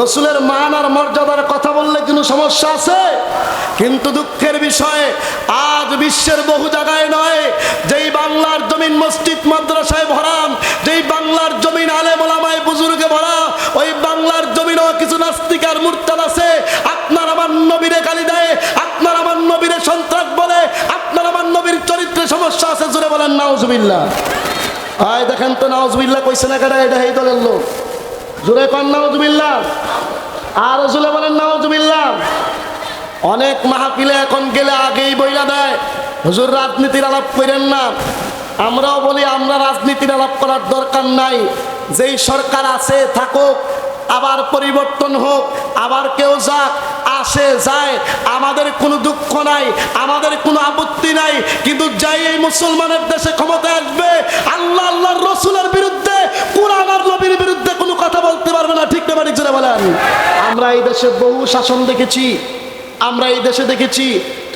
রসুলের মান আর মর্যাদার কথা বললে কোনো সমস্যা আছে? কিন্তু দুঃখের বিষয়ে, আজ বিশ্বের বহু জায়গায় নয়, যেই বাংলার জমিন মসজিদ, মাদ্রাসায় ভরা, যেই বাংলার জমিন আলে মোলামায় বুজুর্গে ভরা, ওই বাংলার জমিনও কিছু নাস্তিকার মূর্তাল আছে। আপনার আমার নবীরে গালি দেয়, আপনার আমার নবীরে সন্ত্রাস বলে, আপনার আমার নবীর চরিত্রে সমস্যা আছে জুড়ে বলেন, নাউজুবিল্লাহ। আয় দেখেন তো, নাউজুবিল্লাহ কইছে না এটা এই দলের লোক। জুড়ে কন, নাউজুবিল্লাহ। আর রসুলে বলেন, নাউজুবিল্লাহ। অনেক মাহাপিলে এখন গেলে আগেই বইলা দেয়, হুজুর, রাজনীতির আলাপ করেন না। আমরাও বলি, আমরা রাজনীতির আলাপ করার দরকার নাই। যেই সরকার আছে, থাকুক। আবার পরিবর্তন হোক, আবার কেউ যাক আসে যায়। আমাদের কোনো দুঃখ নাই, আমাদের কোনো আপত্তি নাই, কিন্তু যাই এই মুসলমানের দেশে ক্ষমতা আসবে, আল্লাহ আল্লাহর রসুলের বিরুদ্ধে, কোরআন আর নবীর বিরুদ্ধে কোনো কথা বলতে পারবে না। ঠিক না বাড়ি বলেন। আমরা এই দেশে বহু শাসন দেখেছি। আমরা এই দেশে দেখেছি,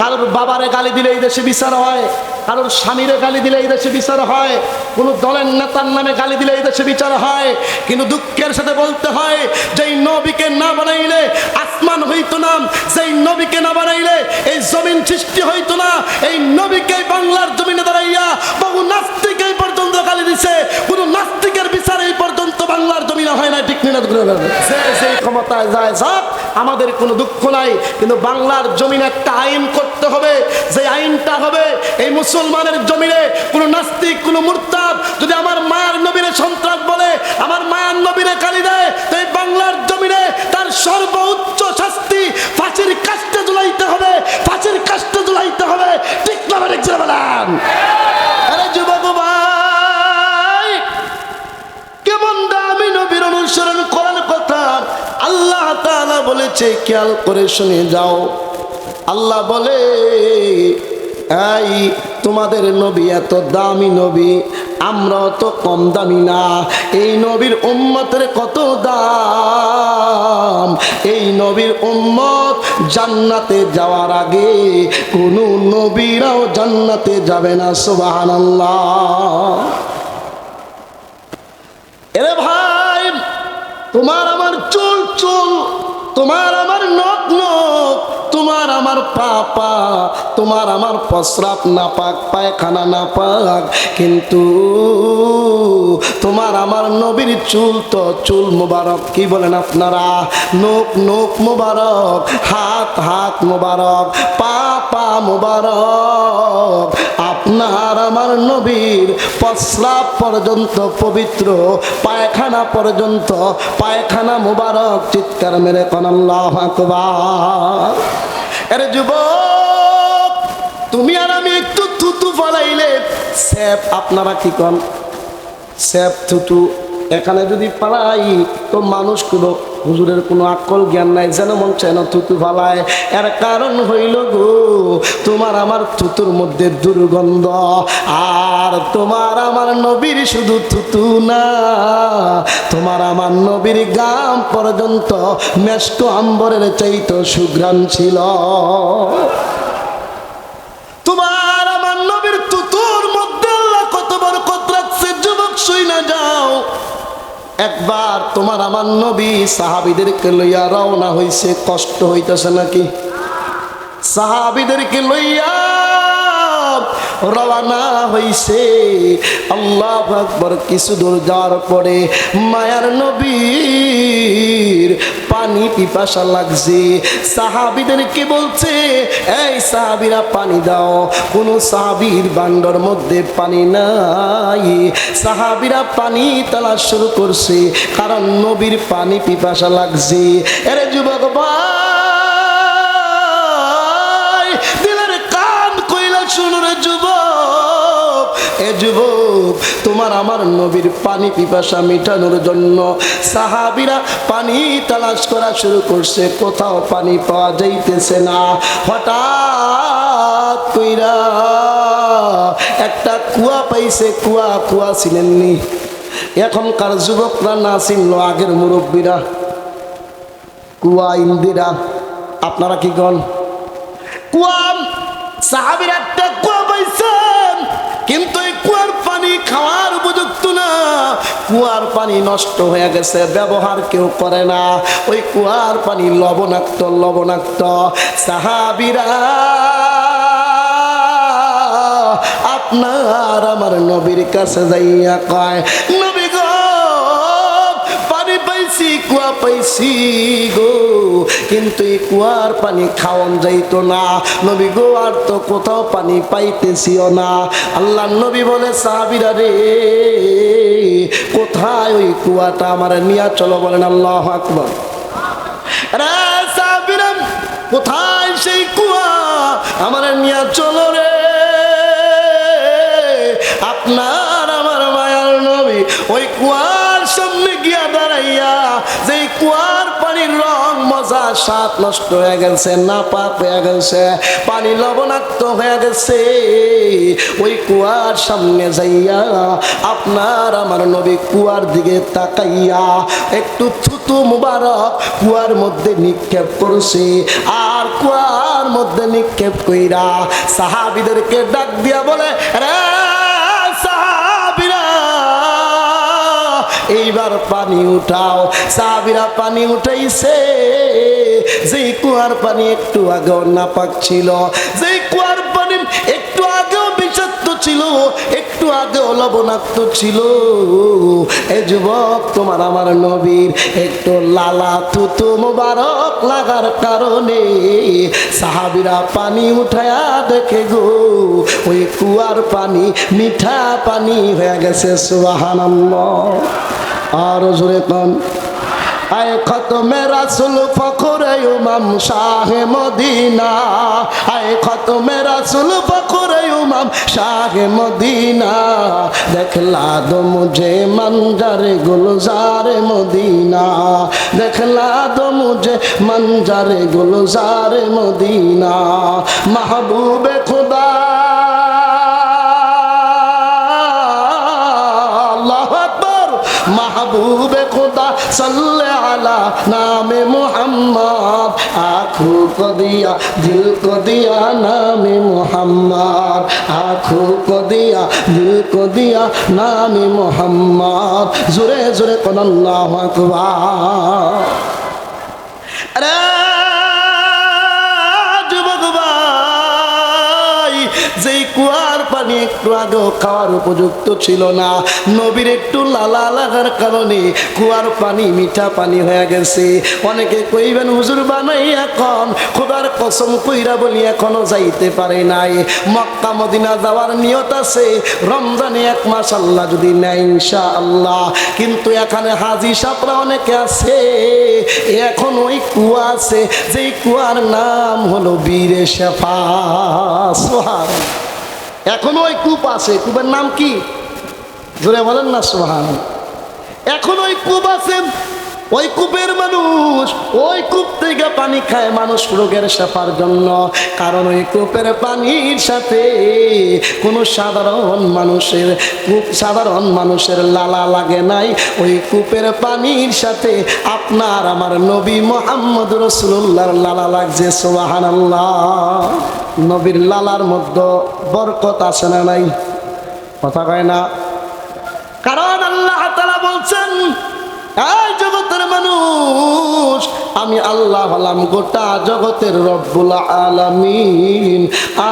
কারোর বাবারে গালি দিলে এই দেশে বিচার হয়, কারোর স্বামীরে গালি দিলে এই দেশে বিচার হয়, কোনো দলের নেতার নামে গালি দিলে এই দেশে বিচার হয়, কিন্তু দুঃখের সাথে বলতে হয় যে এই নবীকে না বানাইলে আসমান হইতো না, যেই নবীকে না বানাইলে এই জমিন সৃষ্টি হইতো না, এই নবীকে বাংলার জমিনে দাঁড়াইয়া বহু নাস্তিক এই পর্যন্ত গালি দিছে, কোনো নাস্তিকের বিচার এই পর্যন্ত বাংলার জমিনে হয় না ঠিক নিরাদ করে যে যেই ক্ষমতায় যায় যাক, আমাদের কোনো দুঃখ নাই, কিন্তু বাংলার জমিনে একটা আইন করতে হবে। যে আইনটা হবে, এই মুসলমানের জমিনে কোনো নাস্তিক, কোনো মুরতাদ যদি আমার মায়ের নবীরে সন্ত্রাস বলে, আমার মায়ের নবীরে কালি দেয়, তো এই বাংলার জমিনে তার সর্বোচ্চ শাস্তি ফাঁসির কাষ্টে ঝুলাইতে হবে, ফাঁসির কাষ্টে ঝুলাইতে হবে। ঠিক না ঠিক অনুসরণ করার কথা আল্লাহ তাআলা বলেছে, খেয়াল করে শুনে যাও। আল্লাহ বলে, এই, তোমাদের নবী এত দামি নবী, আমরাও তো কম দামি না। এই নবীর উম্মতের কত দাম? এই নবীর উম্মত জান্নাতে যাওয়ার আগে কোনো নবীরাও জান্নাতে যাবে না, সুবহানাল্লাহ। এরে ভাই তোমার আমার চুল চুল তোমার আমার নখ নখ তোমার আমার পা পা তোমার আমার প্রস্রাব না পাক পায়খানা না পাক কিন্তু তোমার আমার নবীর চুল তো চুল মোবারক। কি বলেন আপনারা? নোক নোক মোবারক, হাত হাত মোবারক, পা পা মোবারক। আপনার আমার নবীর প্রস্রাব পর্যন্ত পবিত্র, পায়খানা পর্যন্ত, পায়খানা মোবারক, চিৎকার মেরে কনাল্লাহ আকবার। আরে যুবক তুমি আর আমি একটু থুতু ফলাইলে স্যাপ আপনারা কি কন? স্যাপ থুতু। এখানে যদি পালাই, তো মানুষ কোনো হুজুরের কোনো আকল জ্ঞান নাই, যেন মন চায় না থুতু ফালায়। এর কারণ হইল গো, তোমার আমার থুতুর মধ্যে দুর্গন্ধ, আর তোমার আমার নবীর শুধু থুতু না। তোমার আমার নবীর গাম পর্যন্ত মেষ্ট আম্বরের চাইতো সুঘ্রাণ ছিল। তোমার আমার নবীর থুতুর মধ্যে কত বড় কত রাখছে, যুবক শুই না একবার তোমার আমার নবী সাহাবিদেরকে লইয়া রওনা হইছে, কষ্ট হইতেছে নাকি? সাহাবিদেরকে লইয়া রওনা হইছে। আল্লাহ আকবর, কিছু দূর যাওয়ার পরে মায়ার নবীর পানি পিপাসা লাগছে। সাহাবিদেরকে বলছে? এই সাহাবিরা পানি দাও। কোনো সাহাবির বান্ডর মধ্যে পানি নাই। সাহাবিরা পানি তালাশ শুরু করছে, কারণ নবীর পানি পিপাসা লাগছে। এরে যুবক ভাই, দিলের কান কইলা শুনুন রে যুবক। এ যুবক তোমার আমার নবীর পানি পিপাসা মিটানোর জন্য সাহাবিরা পানি তালাশ করা শুরু করছে। কোথাও পানি পাওয়া যাইতেছে না। হঠাৎ একটা কুয়া পাইছে, কুয়া কুয়া ছিলেননি এখনকার যুবকরা না চিনল আগের মুরব্বীরা। কুয়া ইন্দিরা, আপনারা কি কন? কুয়া, সাহাবির একটা কুয়া পাইছেন, কিন্তু কুয়ার পানি নষ্ট হয়ে গেছে, ব্যবহার কেউ করে না। ওই কুয়ার পানি লবণাক্ত লবণাক্ত। সাহাবিরা, আপনার আমার নবীর কাছে যাইয়া কয় পাইছি কুয়া পাইছি গো। কিন্তু এই কুয়ার পানি খাওয়ান যাইতো না। নবী গো, আর তো কোথাও পানি পাইতেছিও না। আল্লাহ নবী বলে, সাহাবিরা রে, কোথায় ওই কুয়াটা? আমার নিয়া চলো বলেন, আল্লাহ আকবর। কোথায় সেই কুয়া? আমার নিয়া চলো রে। আপনার, আমার মায়ার নবী, ওই কুয়ার সামনে গিয়া দাঁড়াইয়া, যেই কুয়ার পানির রং মজা, স্বাদ নষ্ট হয়ে গেছে না পাক হয়ে গেছে, পানি লবণাক্ত হয়ে গেছে। ওই কুয়ার সামনে যাইয়া আপনার আমার নবী কুয়ার দিকে তাকাইয়া একটু থুতু মুবারক কুয়ার মধ্যে নিক্ষেপ করছে। আর কুয়ার মধ্যে নিক্ষেপ কইরা সাহাবিদেরকে ডাক দিয়া বলে, রে এইবার পানি উঠাও। সাহাবিরা পানি উঠাইছে। যেই কুয়ার পানি একটু আগেও নাপাক ছিল, যেই কুয়ার লবণাক্ত ছিল। এ যুবক, তোমার আমার নবীর একটু লালা তুতু মোবারক লাগার কারণে সাহাবিরা পানি উঠায়া দেখে গো, ওই কুয়ার পানি, মিঠা পানি হয়ে গেছে সুবাহান আর জোরে কন। আয় খত মেরা সুল ফখরে উমাম শাহ মদিনা। আয় খত মেরা সুল ফখরে উমাম শাহ মদিনা। দেখলা দো মুঝে মঞ্জারে গুলজারে মদিনা। দেখলা দো মুঝে মঞ্জারে গুলজারে মদিনা। মাহবুবে খুদা মাহবুবে খুদা সাল্লে আলা নামে মোহাম্মদ আঁখু को दिया दिल को दिया नामे मोहम्मद आँखों को दिया दिल को दिया नामे मोहम्मद जुरे जुरे कन अल्लाह अकबर अरे যুবক ভাই যেই কুয়ার পানি একটু আগেও খাওয়ার উপযুক্ত ছিল না। নবীর একটু লালা লাগার কারণে কুয়ার পানি, মিঠা পানি হয়ে গেছে। অনেকে কইবেন, হুজুর বানাই এখন। খোদার কসম কইরা বলি, এখনও যাইতে পারে নাই। মক্কা, মদিনা যাওয়ার নিয়ত আছে। রমজানে এক মাস আল্লাহ যদি নেয় ইনশা আল্লাহ কিন্তু এখানে হাজি সাপরা অনেকে আছে, এখন ওই কুয়া আছে। যেই কুয়ার নাম হলো বীরে শেফা। সোহান এখন ওই কূপ আছে, কূপের নাম কি? জোরে বলেন না সোহান এখনও ওই কূপ আছে ওই কূপের মানুষ, ওই কূপ থেকে পানি খায় মানুষ রোগের শেফার জন্য। কারণ ওই কূপের পানির সাথে কোনো সাধারণ মানুষের কূপ, সাধারণ মানুষের লালা লাগে নাই। ওই কূপের পানির সাথে আপনার আমার নবী মোহাম্মদ রসুল্লাহর লালা লাগছে সোহান নবীর লালার মধ্যে বরকত আছে না নাই? কথা কয় না? কারণ আল্লাহ তালা বলছেন, এই জগতের মানুষ, আমি আল্লাহ হলাম গোটা জগতের রব্বুল আলামিন।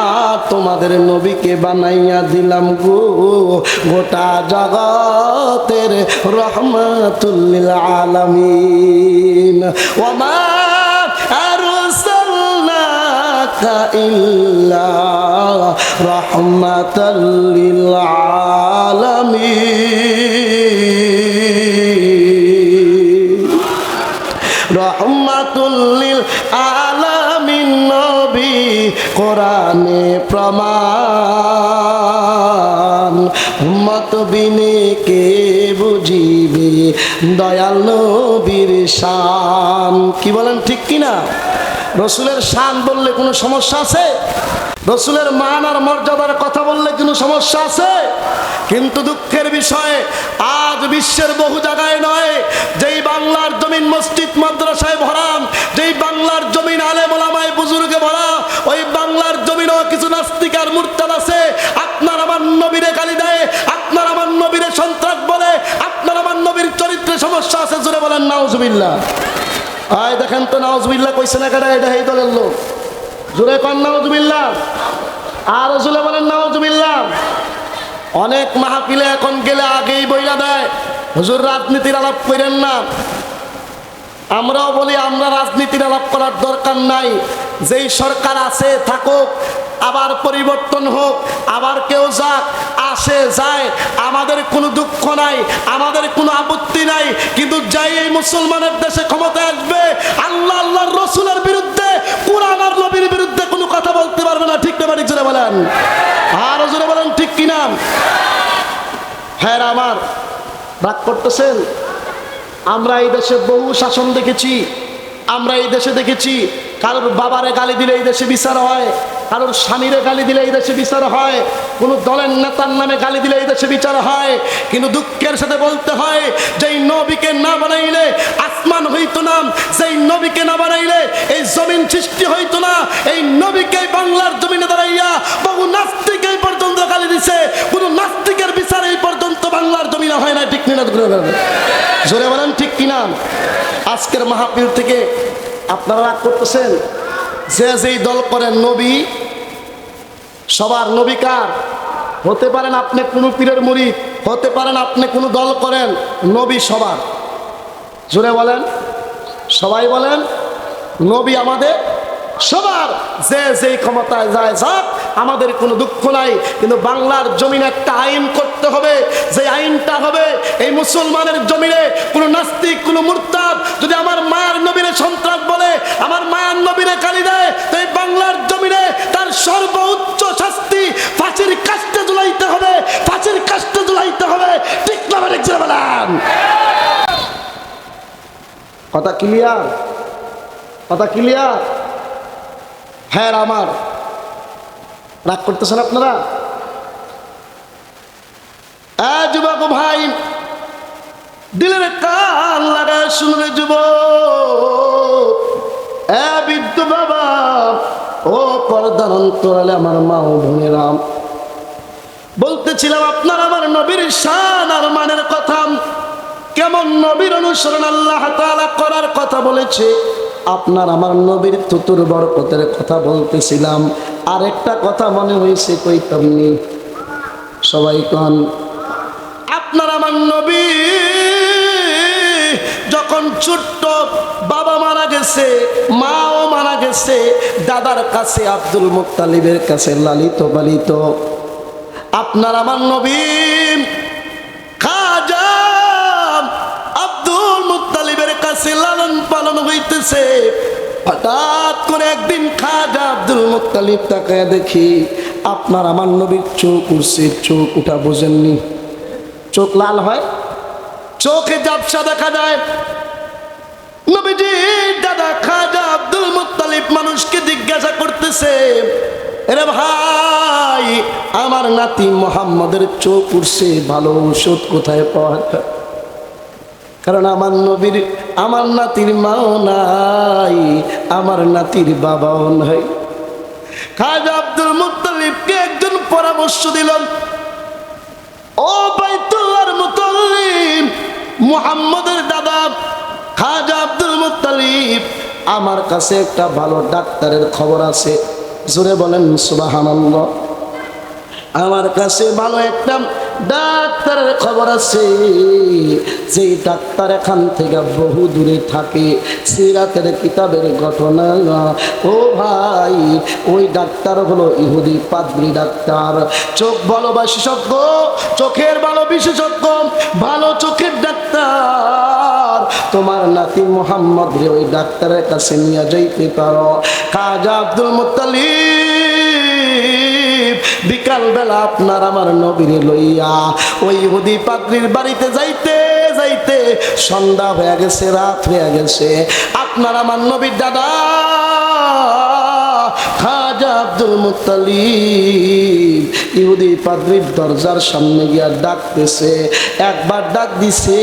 আর তোমাদের নবীকে বানাইয়া দিলাম গো, গোটা জগতের রহমাতুল্লিল আলামিন। ওমা রাহমাতাল কোরআনে প্রমাণ, উম্মত বিনে কে বুঝিবে? দয়াল নবীর শান। কি বলেন, ঠিক কি না রসুলের শান বললে কোনো সমস্যা আছে? রসুলের মান আর মর্যাদার কথা বললে কোনো সমস্যা আছে? কিন্তু দুঃখের বিষয়ে, আজ বিশ্বের বহু জায়গায় নয়, যেই বাংলার জমিন মসজিদ, মাদ্রাসায় ভরাম যেই বাংলার জমিন আলে মোলামায় বুজুর্গে ভরা ওই কিছু নাস্তিক আর মুরতাদ আছে। আপনার আমার নবীরে গালি দেয়, আপনার আমার নবীরে সন্ত্রাস বলে, আপনার আমার নবীর চরিত্রে সমস্যা আছে জুড়ে বলেন নাউজুবিল্লা আয় দেখেন তো নাউজুবিল্লা কইছে না কেটা এটা এই দলের লোক। জুড়ে কন নাউজুবিল্লা আর জোরে বলেন নাউজুবিল্লা অনেক মাহাপিলে এখন গেলে আগেই বইলা দেয়, হুজুর রাজনীতির আলাপ করেন না। আমরাও বলি, আমরা রাজনীতির আলাপ করার দরকার নাই। যেই সরকার আছে, থাকুক, আবার পরিবর্তন হোক, আবার কেউ যাক, আসে, যায়, আমাদের কোনো দুঃখ নাই, আমাদের কোনো আপত্তি নাই, কিন্তু যাই এই মুসলমানের দেশে ক্ষমতা আসবে, আল্লাহ, আল্লাহর রসুলের বিরুদ্ধে, কোরআন আর নবীর বিরুদ্ধে কোনো কথা বলতে পারবে না, ঠিক না বাড়ি জোরে বলেন। আর জোরে বলেন, ঠিক কিনা হ্যাঁ আমার, রাগ করতেছেন? আমরা এই দেশে বহু শাসন দেখেছি। আমরা এই দেশে দেখেছি, কারোর বাবারে গালি দিলে এই দেশে বিচার হয়, কারোর স্বামীরে গালি দিলে এই দেশে বিচার হয়, কোনো দলের নেতার নামে গালি দিলে এই দেশে বিচার হয়, কিন্তু দুঃখের সাথে বলতে হয় যে এই নবীকে না বানাইলে আসমান হইতো না, যেই নবীকে না বানাইলে এই জমিন সৃষ্টি হইতো না, এই নবীকে বাংলার জমিনে দাঁড়াইয়া বহু নাস্তিক এই পর্যন্ত গালি দিছে, কোনো নাস্তিকের বিচার এই পর্যন্ত বাংলার জমিনে হয় না ঠিক নিনা জোরে বলেন, ঠিক কিনা? আজকের মাহফিল থেকে আপনারা রাগ করতেছেন? যে যেই দল করেন নবী, সবার নবী কার? হতে পারেন আপনি কোনো পীরের মুড়ি, হতে পারেন আপনি কোনো দল করেন নবী সবার। জোরে বলেন, সবাই বলেন, নবী আমাদের সবার। যে যেই ক্ষমতায় যায় যাক, আমাদের কোনো দুঃখ নাই, কিন্তু বাংলার জমিনে একটা আইন করতে হবে, যে আইনটা হবে, এই মুসলমানের জমিনে কোনো নাস্তিক, কোনো মুরতাদ যদি আমার মায়ের নবীরে সন্ত্রাস বলে, আমার মায়ের নবীরে কালি দেয় তো এই বাংলার জমিনে তার সর্বোচ্চ শাস্তি ফাঁসির কাস্টে ঝুলাইতে হবে, ফাঁসির কাস্টে ঝুলাইতে হবে। ঠিক না বলেন। কথা ক্লিয়ার কথা ক্লিয়ার হ্যাঁ আমার রাগ করতেছেন আপনারা? যুবক ভাই, দিলের কান লাগা শুনবে যুব বিদ্যু বাবা, ও পর্দার অন্তরালে আমার মা ও বোনেরাম বলতেছিলাম, আপনার আমার নবীর শান আর মানের কথা। কেমন নবীর অনুসরণ আল্লাহ তাআলা করার কথা বলেছে? আপনার আমার নবীর তুতুর বরকতের কথা বলতেছিলাম। আর একটা কথা মনে হয়েছে কইতামনি সবাই কন আপনার আমার নবী। যখন ছোট্ট বাবা মারা গেছে, মাও মারা গেছে, দাদার কাছে আব্দুল মুক্তালিবের কাছে লালিত পালিত। আপনার আমার নবী খাজা আব্দুল মুত্তালিবের কাছে লালন পালন হইতেছে। হঠাৎ করে একদিন খাজা আব্দুল মুত্তালিব তাকায় দেখি, আপনার আমার নবীর চোখ উঠছে চোখ উঠা বোঝেননি। চোখ লাল হয়, চোখে জাপসা দেখা যায়। দাদা খাজা আব্দুল মুত্তালিব মানুষকে জিজ্ঞাসা করতেছে, এরে ভাই, আমার নাতি মোহাম্মদের চোখ উঠছে ভালো ঔষধ কোথায় পাওয়া যায়? কারণ আমার নবীর, আমার নাতির মাও নাই, আমার নাতির বাবাও নাই। খাজা আব্দুল মুত্তালিবকে একজন পরামর্শ দিলাম ও বাইতুল্লার মুহাম্মদের দাদা খাজা আব্দুল আমার কাছে একটা ভালো ডাক্তারের খবর আছে। জোরে বলেন, সুবহানাল্লাহ। আমার কাছে ভালো একটা ডাক্তারের খবর আছে। যেই ডাক্তার এখান থেকে বহু দূরে থাকে, সিরাতের কিতাবের ঘটনা। ও ভাই, ওই ডাক্তার হলো ইহুদি পাদ্রি ডাক্তার। চোখ ভালো বিশেষজ্ঞ, চোখের ভালো বিশেষজ্ঞ, ভালো চোখের ডাক্তার। তোমার নাতি মোহাম্মদ রে ওই ডাক্তারের কাছে নিয়ে যাইতে পারো। কাজ আব্দুল মুত্তালিব বিকাল বেলা আপনার আমার নবীরে লইয়া ওই ইহুদি পাত্রীর বাড়িতে যাইতে যাইতে সন্ধ্যা হয়ে গেছে, রাত হয়ে গেছে। আপনার আমার নবীর দাদা খাজা আব্দুল মুত্তালিব ইহুদি পাদ্রির দরজার সামনে গিয়া ডাকতেছে, একবার ডাক দিছে।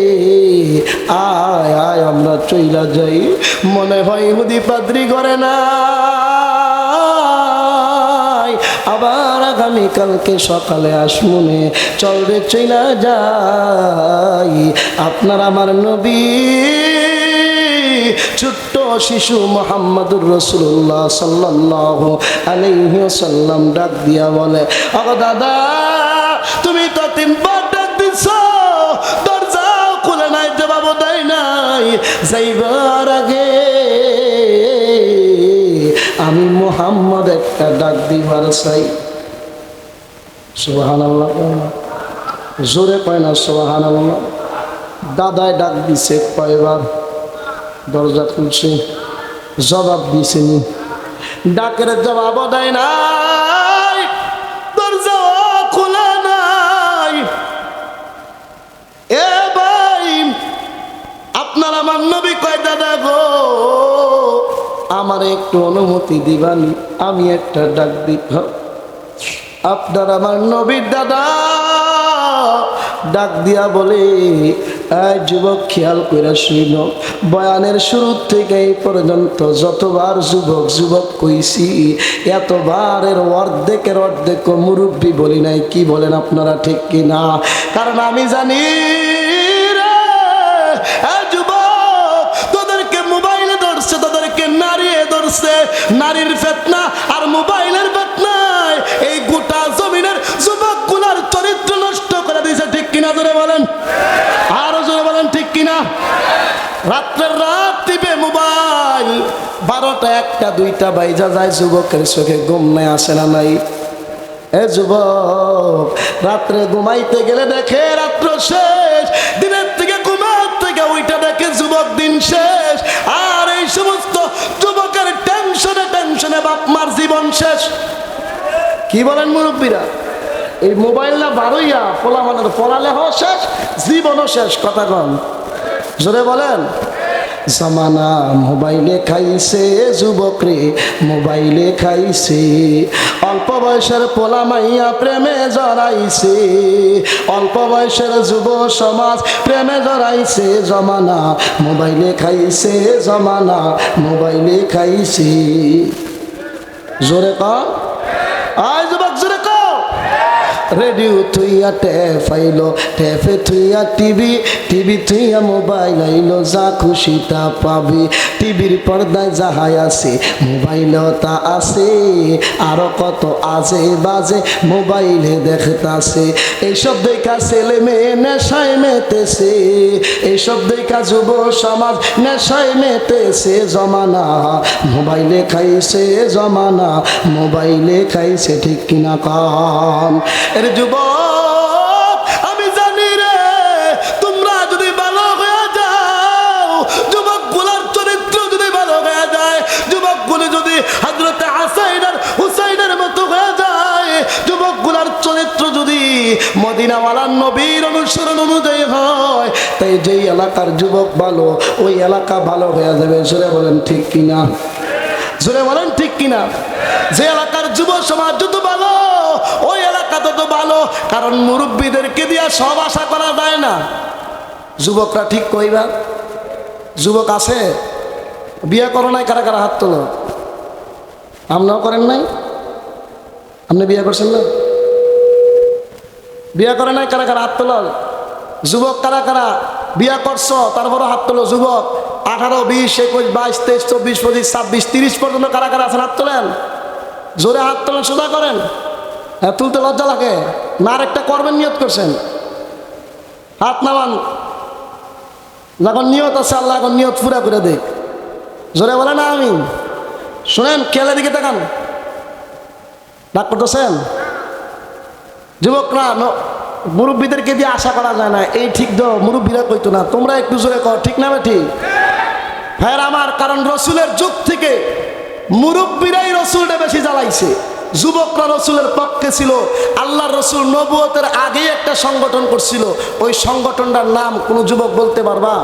আয় আয়, আমরা চইলা যাই। মনে হয় হুদি পাদ্রি করে না আবার আগামীকালকে সকালে আসমুনে চল রে চইলা যাই। আপনার আমার নবী, ছোট্ট শিশু মোহাম্মদুর রসুল্লাহ সাল্লাহ আলাইহি সাল্লাম ডাক দিয়া বলে, অগ দাদা, তুমি তো তিনবার যাইবার আগে আমি মোহাম্মদ একটা ডাক দিবার চাই। সুবাহান জোরে কয় না সুবাহান দাদায় ডাক দিছে কয়বার? দরজা খুলছে, জবাব দিছেনি ডাকের জবাব দেয় নাই আমার নবী কয়, দাদা গো, আমার একটু অনুমতি দিবানি, আমি একটা ডাক দিব আপনার আমার নবীর দাদা ডাক দিয়া বলে যুবক, খেয়াল করে শুইল। বয়ানের শুরু থেকে এই পর্যন্ত যতবার যুবক যুবক কইছি এতবার এর অর্ধেকের অর্ধেক মুরব্বী বলি নাই, কি বলেন আপনারা ঠিক কি না কারণ আমি জানি নারীয়ে নারীর ফেতনা আর মোবাইলের ফেতনায়। এই গোটা জমিনের যুবকগুলার চরিত্র নষ্ট করে দিয়েছে, ঠিক কিনা জোরে বলেন? আরও জোরে বলেন, ঠিক কিনা? রাত্রের রাত টিপে মোবাইল, বারোটা একটা, দুইটা বাইজা যায় যুবকের চোখে, ঘুম নেই, আসে না নাই। এ যুবক, রাত্রে ঘুমাইতে গেলে দেখে রাত্র শেষ দিনের কি বলেন মুরব্বীরা? এই মোবাইল না বারোইয়া, পোলা মানে পড়ালেখাও শেষ, জীবনও শেষ, কথা কন। জোরে বলেন। জামানা মোবাইলে খাইছে যুবক রে মোবাইলে খাইছে। অল্প বয়সের পোলা মাইয়া প্রেমে জড়াইছে। অল্প বয়সের যুব সমাজ প্রেমে জড়াইছে। জমানা মোবাইলে খাইছে, জমানা মোবাইলে খাইছে। জোরে কর আয় যুবক রেডিও থুইয়া ট্যাপ আইলো ট্যাপে থুইয়া টিভি টিভি থুইয়া মোবাইল আইলো, যা খুশি তা পাবি। টিভির পর্দায় যাহাই আছে, মোবাইলও তা আছে। আরও কত আজে বাজে, মোবাইলে দেখতাছে। এইসব দেখা ছেলে মেয়ে নেশায় মেতেছে। এইসব দেখা যুব সমাজ নেশায় মেতেছে, জমানা। মোবাইলে খাইছে জমানা, মোবাইলে খাইছে ঠিক কিনা কাম। এর যুবক, আমি জানি রে, তোমরা যদি ভালো হয়ে যাও যুবকগুলার চরিত্র যদি ভালো হয়ে যায় যুবক গুলি যদি হজরতে হাসাইনার হুসাইনের মতো হয়ে যায় যুবকগুলার চরিত্র যদি মদিনাওয়ালার নবীর অনুসরণ অনুযায়ী হয়, তাই যেই এলাকার যুবক ভালো, ওই এলাকা ভালো হয়ে যাবে। সুরে বলেন ঠিক কিনা? জোরে বলেন ঠিক কিনা? যে এলাকার যুব সমাজ যত কারণ মুরব্বীদেরকে দিয়া সব আশা করা যায় না। যুবকরা ঠিক কইবা? যুবক আছে? বিয়া করো নাই, কারা কারা হাত তোলো? আপনাও করেন নাই? আপনি বিয়া করছেন না? বিয়ে করে নাই, কারা কারা হাত তোলো? যুবক কারা কারা বিয়া করছ, তারপরও হাত তোলো যুবক। আঠারো, বিশ, একুশ, বাইশ, তেইশ, চব্বিশ, পঁচিশ, ছাব্বিশ, তিরিশ পর্যন্ত কারা কারা আছেন, হাত তোলেন? জোরে হাত তোলেন, সোজা করেন। হ্যাঁ তুলতে লজ্জা লাগে। না আরেকটা করবেন নিয়ত করছেন। হাত নামান। যখন নিয়ত আছে, আল্লাহ এখন নিয়ত পুরা করে দেখ জোরে বলে না আমি শুনেন খেলে দিকে দেখান ডাক করতেছেন? যুবকরা মুরব্বীদেরকে দিয়ে আশা করা যায় না। এই ঠিক দাও মুরব্বীরা কইতো না। তোমরা একটু জোরে কর ঠিক না ঠিক হ্যাঁ আমার, কারণ রসুলের যুগ থেকে মুরব্বীরাই রসুলটা বেশি জ্বালাইছে। যুবকরা রসুলের পক্ষে ছিল। আল্লাহ রসুল নবুয়তের আগেই একটা সংগঠন করছিল। ওই সংগঠনটার নাম কোনো যুবক বলতে পারবা?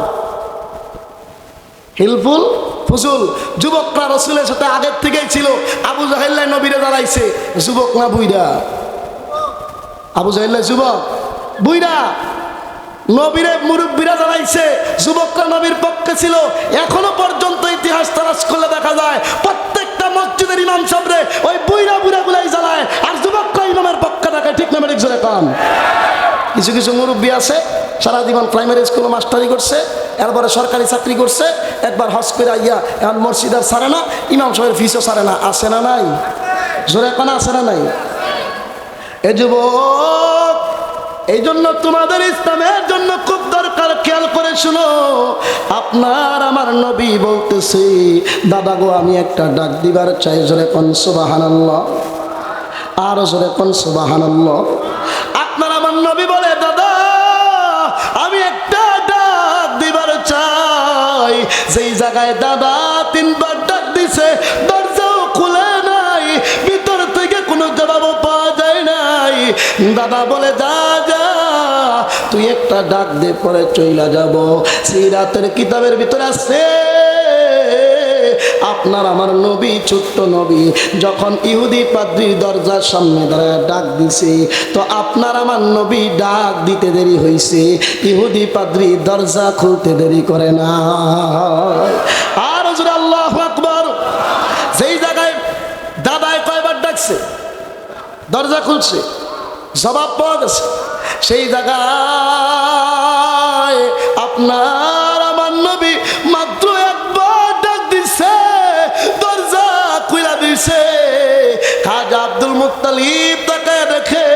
হিলফুল ফুজুল। যুবকরা রসুলের সাথে আগের থেকেই ছিল। আবু জাহেল্লাই নবীরে দাঁড়াইছে যুবক না বুইরা আবু জাহেল্লাই যুবক বুইরা নবীরে মুরব্বীরা দাঁড়াইছে যুবকরা নবীর পক্ষে ছিল। এখনও পর্যন্ত ইতিহাস তালাশ করলে দেখা যায় প্রত্যেকটা মসজিদের ইমাম সামনে ওই বুইরা বুড়া গুলাই জ্বালায়। আর যুবকরা ইমামের পক্ষে থাকে, ঠিক না মেডিক জোরে কিছু কিছু মুরব্বী আছে সারা জীবন প্রাইমারি স্কুলে মাস্টারি করছে, এরপরে সরকারি চাকরি করছে, একবার হজ করে আইয়া এখন মসজিদ আর সারে না, ইমাম সাহেবের ফিসও সারে না আসে না নাই? জোরে কানা, আছে না নাই? এ যুবক এই জন্য তোমাদের ইসলামের জন্য খুব দরকার, খেয়াল করে শুনো। আপনার আমার নবী বলতেছে, দাদা গো, আমি একটা ডাক দিবার চাই, জোরে কোন সুবাহানাল্লাহ? আরও জোরে কোন সুবাহানাল্লাহ? আপনার আমার নবী বলে, দাদা, আমি একটা ডাক দিবার চাই। যেই জায়গায় দাদা তিনবার ডাক দিছে, দরজাও খুলে নাই, ভিতর থেকে কোনো জবাবও পাওয়া যায় নাই। দাদা বলে তুই একটা ডাক দে পরে চইলা যাব। সেই রাতের কিতাবের ভিতরে আছে, আপনার আমার নবী, ছোট্ট নবী, যখন ইহুদি পাদ্রির দরজার সামনে দাঁড়ায় ডাক দিছে, তো আপনার আমার নবী ডাক দিতে দেরি হয়েছে ইহুদি পাদ্রি দরজা খুলতে দেরি করে না। আর হুজুর আল্লাহ আকবর, যেই জায়গায় দাদায় কয়বার ডাকছে, দরজা খুলছে, জবাব পাওয়া গেছে। সেই জায়গায় আপনার আমার নবী মাত্র একবার ডাক দিছে, দরজা খুলা দিছে। খাজা আব্দুল মুত্তালিব তাকে দেখে,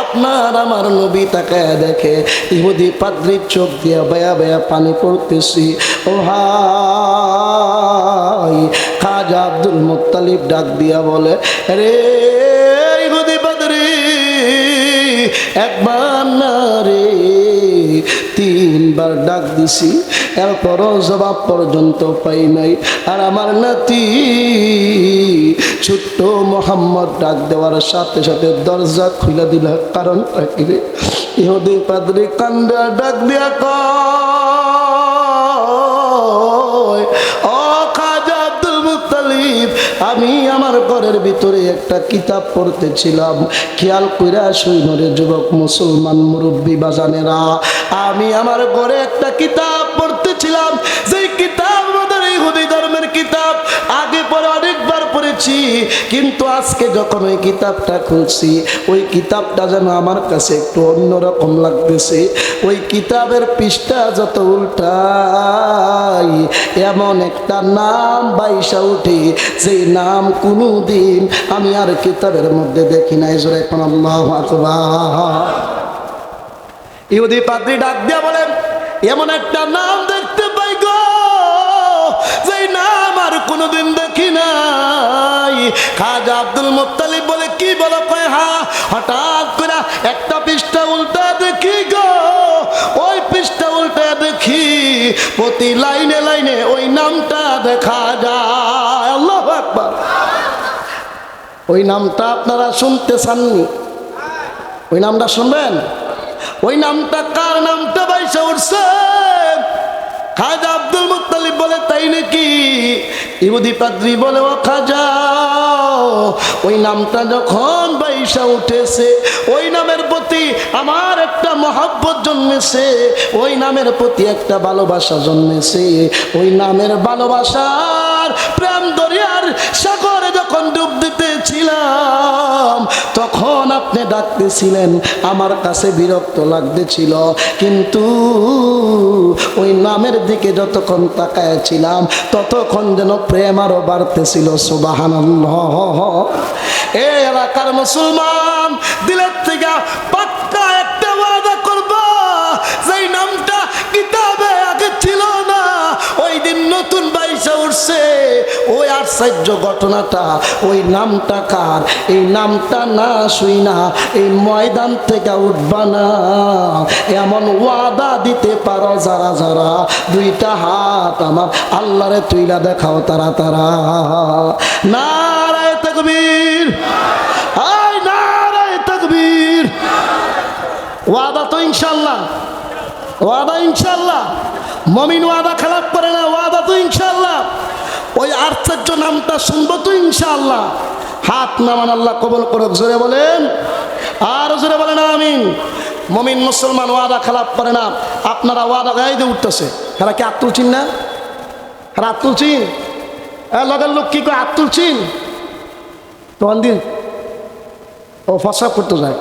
আপনার আমার নবী তাকে দেখে। ইহুদি পাদ্রির চোখ দিয়া বেয়া বেয়া পানি পড়তেছি। ও হাই আব্দুল মুত্তালিব ডাক দিয়া বলে রে একবার না রে, তিনবার ডাক দিছি, এরপরও জবাব পর্যন্ত পাই নাই। আর আমার নাতি ছোট্ট মোহাম্মদ ডাক দেওয়ার সাথে সাথে দরজা খুলে দিল। কারণটা কি রে? ইহুদি পাদ্রি ডাক দিয়া কয় আমি আমার ঘরের ভিতরে একটা কিতাব পড়তেছিলাম। খেয়াল কইরা সৈন্যরে যুবক, মুসলমান মুরব্বী বাজানেরা। আমি আমার ঘরে একটা কিতাব পড়তেছিলাম। যেই কিতাব আমাদের ইহুদি ধর্মের কিতাব। আগে পরে অনেকবার পড়েছি, কিন্তু আজকে যখন ওই কিতাবটা খুলছি, ওই কিতাবটা যেন আমার কাছে একটু অন্যরকম লাগতেছে। ওই কিতাবের পৃষ্ঠা যত উল্টাই, এমন একটা নাম বাইসা উঠে, যেই নাম কোনো দিন আমি আর কিতাবের মধ্যে দেখি নাই। জোরে এখন ইহুদি পাদ্রি ডাক দিয়া বলেন, এমন একটা নাম দেখতে পাই গো, যেই নাম আর কোনোদিন দেখি নাই। খাজা আব্দুল মুত্তালিব বলে, কি বলো কয় হা? হঠাৎ করে একটা পৃষ্ঠা উল্টা দেখি গো। পৃষ্ঠা উল্টা দেখি, প্রতি লাইনে লাইনে ওই নামটা দেখা যায়। আল্লাহ আকবার। ওই নামটা আপনারা শুনতে চাননি? ওই নামটা শুনবেন? ওই নামটা কার নামটা বাইসা উঠছে? খাজা আব্দুল মুত্তালিব বলে, তাই নাকি? ইহুদি পাদ্রি বলে, ও খাজা, ওই নামটা যখন বাইসা উঠেছে, ওই নামের আমার একটা মহাব্বত জন্মেছে, ওই নামের প্রতি একটা ভালোবাসা জন্মেছে। ওই নামের ভালোবাসার প্রেম দরিয়ার সাগরে যখন ডুব দিতেছিলাম, তখন আপনি ডাকতেছিলেন, আমার কাছে বিরক্ত লাগতেছিল। কিন্তু ওই নামের দিকে যতক্ষণ তাকায়াছিলাম, ততক্ষণ যেন প্রেম আরও বাড়তেছিল সুবাহান এ এলাকার মুসলমান, দিলের থেকে বাইসা ওই আশ্চর্য ঘটনাটা, ওই নামটা কার? এই নামটা না শুই না, এই ময়দান থেকে উঠবা না। এমন ওয়াদা দিতে পারো যারা যারা। দুইটা হাত আমার আল্লাহরে তুইলা দেখাও তারা তারা। নারায় তকবীর। ওয়াদা তো ইনশাল্লাহ ওয়াদা ইনশাল্লাহ মমিন ওয়াদা খারাপ করে না, ওয়াদা ওই আশ্চর্য নামটা শুনব তো ইনশাআল্লাহ। হাত নামান আল্লাহ কবল করুক, জোরে বলেন। আর জোরে বলেন আমিন। মমিন মুসলমান ওয়াদা খেলাপ করে না। আপনারা ওয়াদা দিয়ে উঠতেছে। খেলা কি আত্মুল চিন না? খেলা আত্মুল চিন? লগের লোক কি করে আত্মুল চিন? তখন দিন ও ফসা করতে যায়।